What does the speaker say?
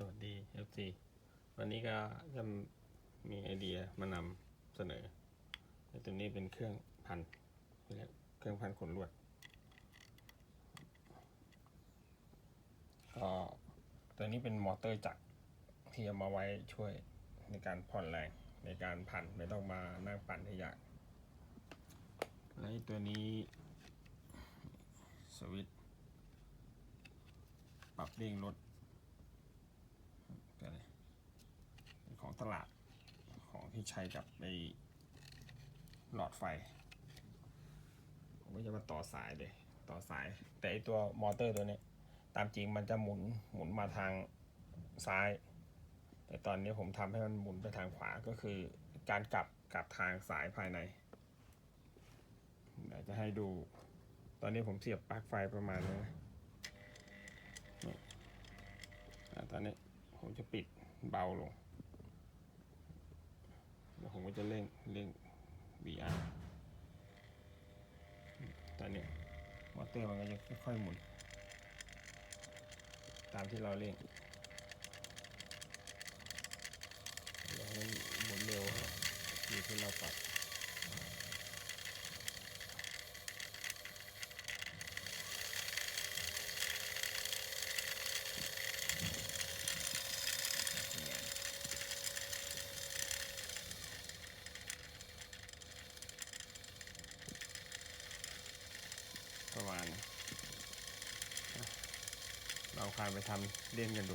สวัสดี FC วันนี้ก็จะมีไอเดียมานำเสนอตัวนี้เป็นเครื่องพันเครื่องพันขนลวด ก็ตัวนี้เป็นมอเตอร์จักรที่เอามาไว้ช่วยในการผ่อนแรงในการพันไม่ต้องมานั่งปั่นให้ยากและตัวนี้สวิตช์ปรับเร่งรถตัวนี้เป็นของ ตลาดของที่ใช้กับไอหลอดไฟผมก็จะมาต่อสายเลยต่อสาย แต่ไอตัวมอเตอร์ตัวนี้ตามจริงมันจะหมุนหมุนมาทางซ้าย แต่ตอนนี้ผมทำให้มันหมุนไปทางขวาก็คือการกลับกลับทางสายภายในเดี๋ยวจะให้ดู ตอนนี้ผมเสียบปลั๊กไฟประมาณนี้นตอนนี้ผมจะปิดเบาลง ก็จะเร่งเร่ง VR ตอนนี้มอเตอร์มันก็จะค่อยๆหมุน ตามที่เราเร่งอยากให้มันหมุนเร็วก็อยู่ที่เราปรับ ประมาณนี้อะเราพาไปทำเล่นกันดู